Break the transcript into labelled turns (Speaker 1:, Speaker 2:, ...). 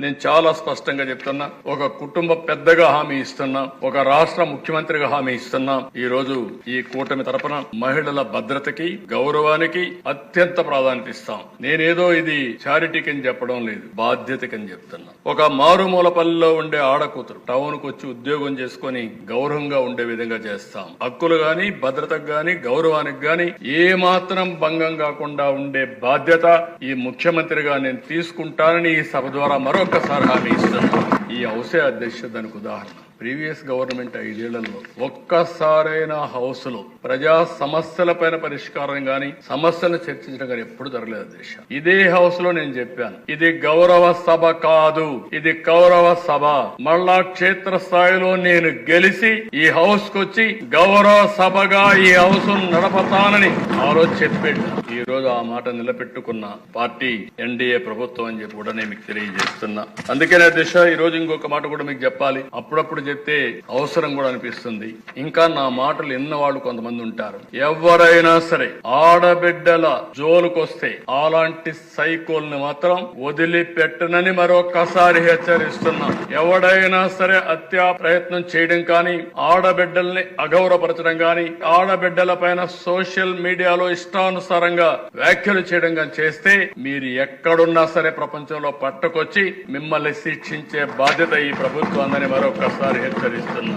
Speaker 1: నేను చాలా స్పష్టంగా చెప్తున్నా ఒక కుటుంబ పెద్దగా హామీ ఇస్తున్నా ఒక రాష్ట్ర ముఖ్యమంత్రిగా హామీ ఇస్తున్నా ఈ రోజు ఈ కూటమి తరపున మహిళల భద్రతకి గౌరవానికి అత్యంత ప్రాధాన్యత ఇస్తాం. నేనేదో ఇది చారిటీకి అని చెప్పడం లేదు బాధ్యతకని చెప్తున్నా. ఒక మారుమూల పల్లెలో ఉండే ఆడకూతురు టౌన్కు వచ్చి ఉద్యోగం చేసుకుని గౌరవంగా ఉండే విధంగా చేస్తాం. హక్కులు గాని భద్రతకు గాని గౌరవానికి గాని ఏ మాత్రం భంగం కాకుండా ఉండే బాధ్యత ఈ ముఖ్యమంత్రిగా నేను తీసుకుంటానని ఈ సభ ద్వారా మరో మరొకసారి హామీ ఇస్తున్నాను ఈ అవసర అధ్యక్ష దానికి ఉదాహరణ. ప్రీవియస్ గవర్నమెంట్ ఐదేళ్ళలో ఒక్కసారైనా హౌస్లో ప్రజా సమస్యల పైన పరిష్కారం గాని సమస్యలను చర్చించడం కానీ ఎప్పుడు జరగలేదు అధ్యక్ష ఇదే హౌస్లో నేను చెప్పాను. ఇది గౌరవ సభ కాదు. ఇది కౌరవ సభ. మళ్ళా క్షేత్ర స్థాయిలో నేను గెలిచి ఈ హౌస్కు వచ్చి గౌరవ సభగా ఈ హౌస్ నడపతానని ఆ రోజు చెప్పాడు ఈ రోజు ఆ మాట నిలబెట్టుకున్న పార్టీ ఎన్డీఏ ప్రభుత్వం అని చెప్పి కూడా నేను మీకు తెలియజేస్తున్నా. అందుకనే దిశ ఈ రోజు ఇంకొక మాట కూడా మీకు చెప్పాలి. అప్పుడప్పుడు చెప్తే అవసరం కూడా అనిపిస్తుంది. ఇంకా నా మాటలు ఎన్న వాళ్ళు కొంతమంది ఉంటారు. ఎవరైనా సరే ఆడబిడ్డల జోలుకొస్తే అలాంటి సైకోల్ని మాత్రం వదిలిపెట్టనని మరొకసారి హెచ్చరిస్తున్నా. ఎవడైనా సరే హత్యా ప్రయత్నం చేయడం కానీ ఆడబిడ్డల్ని అగౌరవపరచడం కానీ ఆడబిడ్డల పైన సోషల్ మీడియాలో ఇష్టానుసారంగా వ్యాఖ్యలు చేయడం కానీ చేస్తే మీరు ఎక్కడున్నా సరే ప్రపంచంలో పట్టుకొచ్చి మిమ్మల్ని శిక్షించే బాధ్యత ఈ ప్రభుత్వాన్ని మరొకసారి హెచ్చరిస్తున్నా